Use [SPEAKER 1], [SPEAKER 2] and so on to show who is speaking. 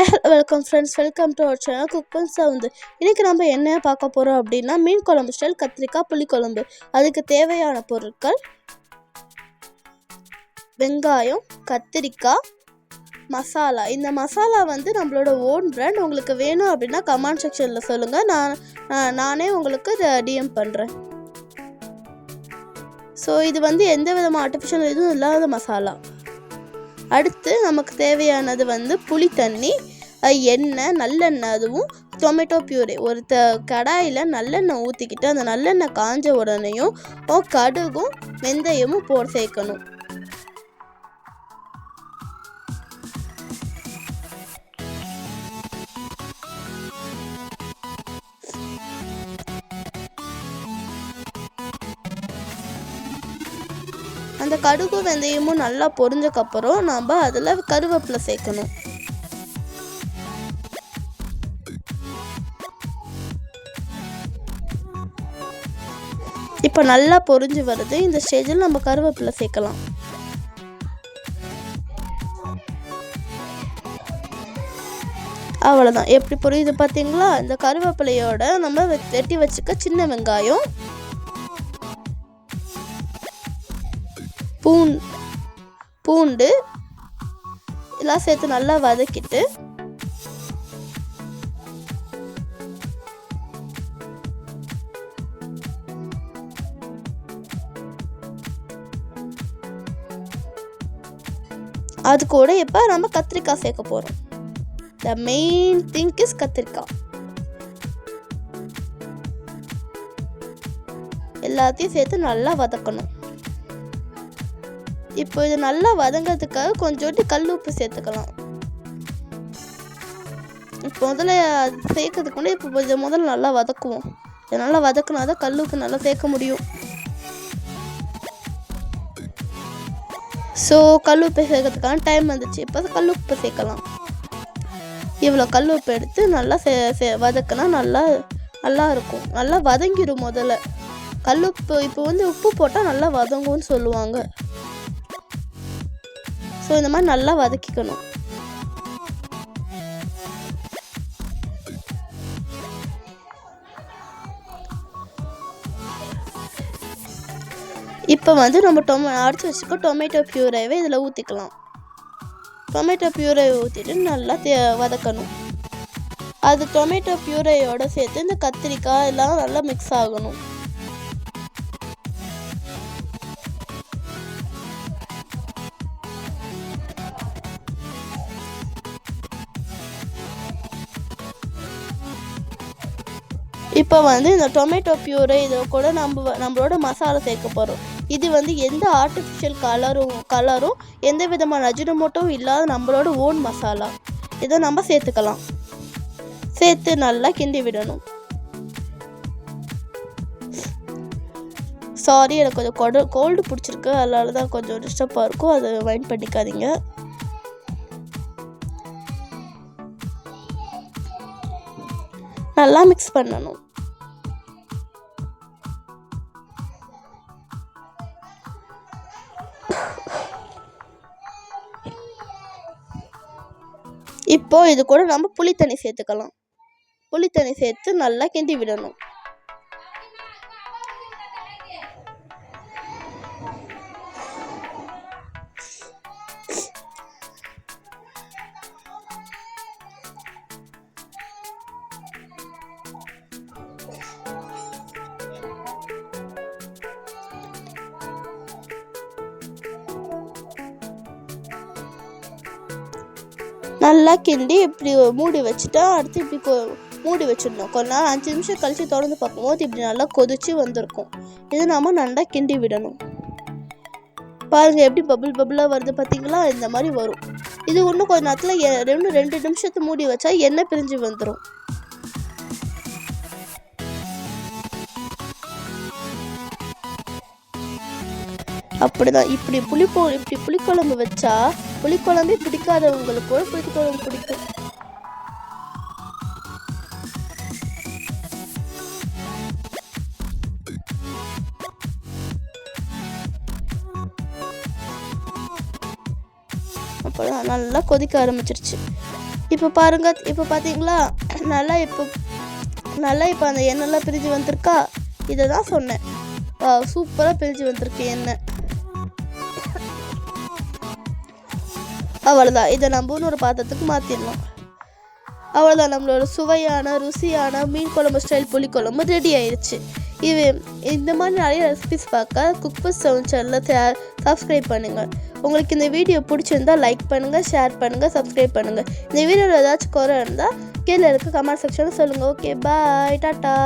[SPEAKER 1] Welcome friends welcome to our channel cook and சவுந்து இன்றைக்கி நம்ம என்ன பார்க்க போகிறோம் அப்படின்னா மீன் குழம்பு ஸ்டைல் கத்திரிக்காய் புளிக்குழம்பு அதுக்கு தேவையான பொருட்கள் வெங்காயம் கத்திரிக்காய் மசாலா. இந்த மசாலா வந்து நம்மளோட ஓன் பிராண்ட் உங்களுக்கு வேணும் அப்படின்னா கமெண்ட் செக்ஷனில் சொல்லுங்கள் நான் நானே உங்களுக்கு டிஎம் பண்ணுறேன் ஸோ இது வந்து எந்த விதமான ஆர்டிஃபிஷியல் இதுவும் இல்லாத மசாலா. அடுத்து நமக்கு தேவையானது வந்து புளி தண்ணி எண்ணெய் நல்லெண்ணெய் அதுவும் டொமேட்டோ பியூரி ஒரு த கடாயில் நல்லெண்ணெய் ஊற்றிக்கிட்டு அந்த நல்லெண்ணெய் காஞ்ச உடனேயும் கடுகும் வெந்தயமும் போட்டு சேர்க்கணும். அந்த கடுகு வெந்தயமும் நல்லா பொரிஞ்சக்கப்புறம் நம்ம அதில் கருவேப்பிலை சேர்க்கணும். இப்போ நல்லா பொரிஞ்சு வருது. இந்த ஸ்டேஜில் நம்ம கருவேப்பிலை சேர்க்கலாம். அவ்வளோதான் எப்படி புரியுது பார்த்தீங்களா இந்த கருவேப்பிலையோட நம்ம வெட்டி வச்சுக்க சின்ன வெங்காயம் பூண் பூண்டு எல்லாம் சேர்த்து நல்லா வதக்கிட்டு அது கூட இப்போ நம்ம கத்திரிக்காய் சேர்க்க போகிறோம் த மெயின் திங் இஸ் கத்திரிக்காய். எல்லாத்தையும் சேர்த்து நல்லா வதக்கணும். இப்போ இது நல்லா வதங்கிறதுக்காக கொஞ்சோண்டு கல் உப்பு சேர்த்துக்கலாம். இப்போ முதல்ல அது சேர்க்கறதுக்கு முன்னாடி இப்போ கொஞ்சம் முதல்ல நல்லா வதக்குவோம். இதை நல்லா வதக்குனா தான் கல் உப்பு நல்லா சேர்க்க முடியும். ஸோ கல் உப்பு சேர்க்கறதுக்கான டைம் வந்துச்சு. இப்போ கல் உப்பு சேர்க்கலாம். இவ்வளோ கல் உப்பு எடுத்து நல்லா சே சே வதக்குனா நல்லா நல்லா இருக்கும். நல்லா வதங்கிடும் முதல்ல. கல் உப்பு இப்போ வந்து உப்பு போட்டால் நல்லா வதங்கும்னு சொல்லுவாங்க. ஸோ இந்த மாதிரி நல்லா வதக்கிக்கணும். இப்போ வந்து நம்ம டொம அரைச்சி வச்சுக்க டொமேட்டோ பியூரைவே இதில் ஊற்றிக்கலாம் டொமேட்டோ பியூரை ஊற்றிட்டு நல்லா தே வதக்கணும். அது டொமேட்டோ பியூரையோடு சேர்த்து இந்த கத்திரிக்காய் எல்லாம் நல்லா மிக்ஸ் ஆகணும். இப்போ வந்து இந்த டொமேட்டோ பியூரை இதை கூட நம்ம நம்மளோட மசாலா சேர்க்க போகிறோம் இது வந்து எந்த ஆர்டிஃபிஷியல் கலரும் கலரும் எந்த விதமான அஜினமோட்டோவும் இல்லாத நம்மளோட ஓன் மசாலா இதை நம்ம சேர்த்துக்கலாம். சேர்த்து நல்லா கிண்டி விடணும். சாரி எனக்கு கொஞ்சம் கொட கோல்டு பிடிச்சிருக்கு. அதனால தான் கொஞ்சம் டிஸ்டர்பாக இருக்கும். அதை மைண்ட் பண்ணிக்காதீங்க. நல்லா மிக்ஸ் பண்ணணும். இப்போது இது கூட நம்ம புளித்தண்ணி சேர்த்துக்கலாம். புளித்தண்ணி சேர்த்து நல்லா கிண்டி விடணும். நல்லா கிண்டி இப்படி மூடி வச்சுட்டா அடுத்து இப்படி கொ- மூடி வச்சிடணும். கொஞ்ச நேரம் அஞ்சு நிமிஷம் கழிச்சு திறந்து பார்க்கும்போது இப்படி நல்லா கொதிச்சு வந்திருக்கும். இது நாம் நல்லா கிண்டி விடணும். பாருங்கள் எப்படி பபுள் பபுளாக வருது பார்த்தீங்களா இந்த மாதிரி வரும். இது இன்னும் கொஞ்ச நேரத்தில் ரெண்டு ரெண்டு நிமிஷத்தை மூடி வச்சா எண்ணெய் பிரிஞ்சு வந்துடும் அப்படிதான். இப்படி புளிப்போ இப்படி புளிக்குழம்பு வச்சா புளிக்குழம்பே பிடிக்காதவங்களுக்கு கூட புளிக்குழம்பு பிடிக்கும். அப்போதான் நல்லா கொதிக்க ஆரம்பிச்சிருச்சு. இப்போ பாருங்க இப்போ பார்த்தீங்களா நல்லா இப்போ நல்லா இப்போ அந்த எண்ணெய்லாம் பிரிஞ்சு வந்திருக்கா? இதை தான் சொன்னேன் சூப்பராக பிரிஞ்சு வந்திருக்கு எண்ணெய். அவ்வளோதான் இதை நம்ம ஒரு பாத்திரத்துக்கு மாற்றிடலாம் அவ்வளோதான் நம்மளோட சுவையான ருசியான மீன் குழம்பு ஸ்டைல் புளிக்குழம்பு ரெடி ஆயிடுச்சு இது இந்த மாதிரி நிறைய ரெசிபிஸ் பார்க்க குக் வித் செவன் சேனலில் சப்ஸ்கிரைப் பண்ணுங்கள் உங்களுக்கு இந்த வீடியோ பிடிச்சிருந்தா லைக் பண்ணுங்கள் ஷேர் பண்ணுங்கள் சப்ஸ்கிரைப் பண்ணுங்கள் இந்த வீடியோவில் ஏதாச்சும் குறை இருந்தால் கீழே இருக்க கமெண்ட் செக்ஷனில் சொல்லுங்கள் ஓகே பாய் டாட்டா